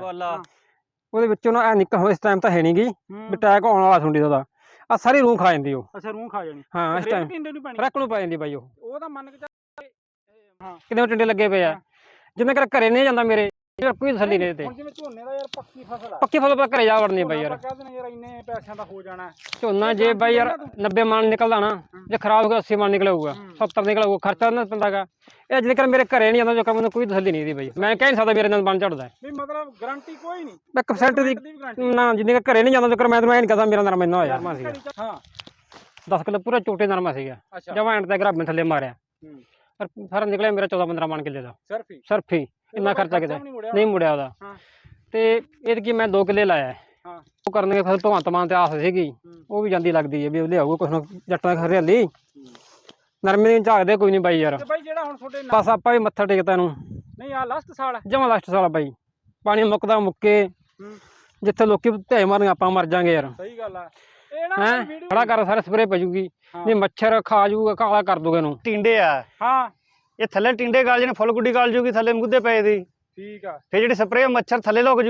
ਗੱਲ ਆ। ਉਹਦੇ ਵਿੱਚੋਂ ਨਾ ਐ ਨਿਕਲ ਇਸ ਟਾਈਮ ਤਾਂ ਹੈ ਨਹੀਂਗੀ ਹੂੰ। ਵੀ ਟੈਕ ਆਉਣ ਵਾਲਾ ਸੁੰਡੀ ਦਾ ਆ ਸਾਰੀ ਰੂਹ ਖਾ ਜਾਂਦੀ ਉਹ। ਅੱਛਾ ਰੂਹ ਖਾ ਜਾਣੀ। ਹਾਂ ਇਸ ਟਾਈਮ ਰੱਖ ਨੂੰ ਪੈ ਜਾਂਦੀ ਬਾਈ ਉਹ। ਉਹ ਤਾਂ ਮੰਨ ਕੇ ਚੱਲ ਹਾਂ ਕਿਤੇ ਟਿੰਡੇ ਲੱਗੇ ਪਏ ਆ। ਜਿੰਨੇ ਕਰ ਘਰੇ ਨਹੀਂ ਜਾਂਦਾ ਮੇਰੇ। ਯਾਰ ਕੋਈ ਤਸੱਲੀ ਨਹੀਂ ਤੇ। ਹੁਣ ਜਿਵੇਂ ਝੋਨੇ ਦਾ ਯਾਰ ਪੱਕੀ ਫਸਲ ਆ। ਪੱਕੀ ਫਸਲ ਪਰ ਘਰੇ ਜਾ ਵੜਨੀ ਬਾਈ ਯਾਰ। ਆਪਾਂ ਕਹਿ ਦਿੰਦੇ ਯਾਰ ਇੰਨੇ ਪੈਸਿਆਂ ਦਾ ਹੋ ਜਾਣਾ। ਝੋਨਾ ਜੇ ਬਾਈ ਯਾਰ 90 ਮਣ ਨਿਕਲਦਾ ਨਾ ਜੇ ਖਰਾਬ ਹੋ ਗਿਆ 80 ਮਣ ਨਿਕਲੂਗਾ। 70 ਨਿਕਲੂਗਾ ਖਰਚਾ ਨਾ ਪੈਂਦਾਗਾ ਇਹ ਜੇਕਰ ਮੇਰੇ ਘਰੇ ਨਹੀਂ ਜਾਂਦਾ ਜੋ ਮੈਨੂੰ ਕੋਈ ਤਸੱਲੀ ਨਹੀਂ ਦੀ ਬਾਈ। ਮੈਂ ਕਹਿ ਨਹੀਂ ਸਕਦਾ ਮੇਰੇ ਨਾਲ ਬਣ ਚੜਦਾ। ਵੀ ਮਤਲਬ ਗਾਰੰਟੀ ਕੋਈ ਨਹੀਂ। 1% ਦੀ ਦੀ ਵੀ ਗਾਰੰਟੀ ਨਾ ਜਿੰਨੇ ਕੁ ਘਰੇ ਨਹੀਂ ਜਾਂਦਾ ਜੇਕਰ ਮੈਂ ਤੈਨੂੰ ਐ ਨਹੀਂ ਕਹਦਾ ਮੇਰਾ ਨਰਮਾ ਇੰਨਾ ਹੋਇਆ। ਨਰਮਾ ਸੀਗਾ ਹਾਂ। 10 ਕਿਲੋ ਪੂਰਾ ਝੋਟੇ ਨਰਮਾ ਸੀਗਾ। ਅੱਛਾ। ਜਮਾਂ ਐਂਡ ਤੇ ਗਰਾਬੇ ਥੱਲੇ ਮਾਰਿਆ। ਹੂੰ। ਪਰ ਸਾਰਾ ਨਿਕਲਿਆ ਮੇਰਾ 14 15 ਮਣ ਕਿੱਲੇ ਦਾ। ਸਿਰਫ ਹੀ ਸਿਰਫ ਹੀ ਇੰਨਾ ਖਰਚਾ ਕਿਤੇ? ਨਹੀਂ ਮੁੜਿਆ ਉਹਦਾ। ਹਾਂ। ਤੇ ਇਹ ਕੀ ਮੈਂ 2 ਕਿੱਲੇ ਲਾਇਆ ਹੈ। ਉਹ ਕਰਨਗੇ ਫਿਰ ਭਗਵੰਤ ਮਾਨ ਤੇ ਆਸ ਸੀਗੀ। ਉਹ ਵੀ ਜਾਂਦੀ ਲੱਗਦੀ ਹੈ ਵੀ ਉਹ ਲਿਆਊਗਾ ਕੁਛ ਨਾ ਜੱਟਾਂ ਹਰਿਆਲੀ ਨਰਮੇ ਦੀ ਝਾਕਦੇ ਕੋਈ ਨਹੀਂ ਬਾਈ ਯਾਰ। ਤੇ ਬਾਈ ਜਿਹੜਾ ਹੁਣ ਤੁਹਾਡੇ ਨਾਲ ਬਸ ਆਪਾਂ ਵੀ ਮੱਥਾ ਟੇਕਤਾ ਨੂੰ ਨਹੀਂ ਆ ਲਾਸਟ ਸਾਲ ਜਮਾ ਲਾਸਟ ਸਾਲ ਬਾਈ। ਪਾਣੀ ਮੁੱਕਦਾ ਮੁੱਕੇ। ਜਿੱਥੇ ਲੋਕੀ ਢੇ ਮਾਰਨ ਆਪਾਂ ਮਰ ਜਾਾਂਗੇ ਯਾਰ। ਸਹੀ ਗੱਲ ਆ। ਇਹ ਨਾ ਹੈ? ਵੀਡੀਓ ਖੜਾ ਕਰ ਸਾਰੇ ਸਪਰੇ ਪੈ ਜੂਗੀ। ਹਾਂ। ਨਹੀਂ ਮੱਛਰ ਖਾ ਜੂਗਾ ਕਾਲਾ ਕਰ ਦੂਗਾ ਇਹਨੂੰ। ਟਿੰਡੇ ਆ। ਹਾਂ। ਇਹ ਥੱਲੇ ਟਿੰਡੇ ਗਾਲ ਜਣੇ ਫੁੱਲ ਗੁੱਡੀ ਗਾਲ ਜੂਗੀ ਥੱਲੇ ਮੁੱਦੇ ਪਏ ਦੀ। ਠੀਕ ਆ। ਫਿਰ ਜਿਹੜੀ ਸਪਰੇਅ ਮੱਛਰ ਥੱਲੇ ਲੁਕ ਜੂ